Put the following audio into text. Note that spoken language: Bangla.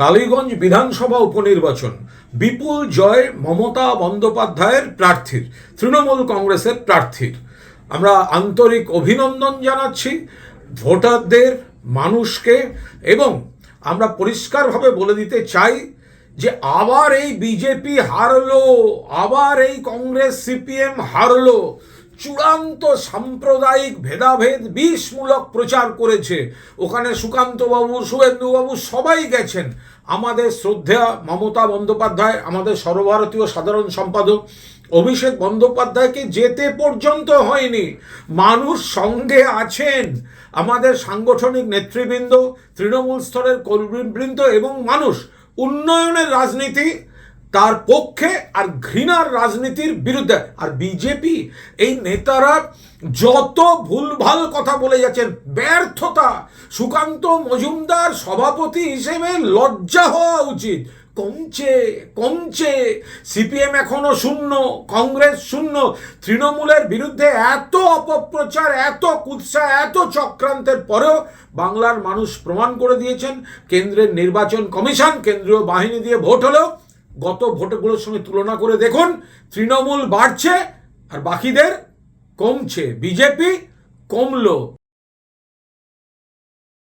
কালীগঞ্জ বিধানসভা উপনির্বাচন। বিপুল জয় মমতা বন্দ্যোপাধ্যায়ের প্রার্থীর, তৃণমূল কংগ্রেসের প্রার্থীর। আমরা আন্তরিক অভিনন্দন জানাচ্ছি ভোটারদের, মানুষকে এবং আমরা পরিষ্কারভাবে বলে দিতে চাই যে আবার এই বিজেপি হারলো, আবার এই কংগ্রেস সিপিএম হারলো। চূড়ান্ত সাম্প্রদায়িক ভেদাভেদ বিষমূলক প্রচার করেছে। ওখানে সুকান্তবাবু, শুভেন্দুবাবু সবাই গেছেন। আমাদের শ্রদ্ধা মমতা বন্দ্যোপাধ্যায়, আমাদের সর্বভারতীয় সাধারণ সম্পাদক অভিষেক বন্দ্যোপাধ্যায়কে যেতে পর্যন্ত হয়নি। মানুষ সঙ্গে আছেন। আমাদের সাংগঠনিক নেতৃবৃন্দ, তৃণমূল স্তরের কর্মীবৃন্দ এবং মানুষ। উন্নয়নের রাজনীতি তার পক্ষে আর ঘৃণার রাজনীতির বিরুদ্ধে। আর বিজেপি এই নেতারা যত ভুলভাল কথা বলে যাচ্ছেন, ব্যর্থতা, সুকান্ত মজুমদার সভাপতি হিসেবে লজ্জা হওয়া উচিত। কমছে কমছে সিপিএম এখনও শূন্য, কংগ্রেস শূন্য, তৃণমূলের বিরুদ্ধে এত অপপ্রচার, এত কুৎসা, এত চক্রান্তের পরেও বাংলার মানুষ প্রমাণ করে দিয়েছেন, কেন্দ্রের নির্বাচন কমিশন, কেন্দ্রীয় বাহিনী দিয়ে ভোট হলেও গত ভোটগুলোর সঙ্গে তুলনা করে দেখুন তৃণমূল বাড়ছে আর বাকিদের কমছে। বিজেপি কমলো।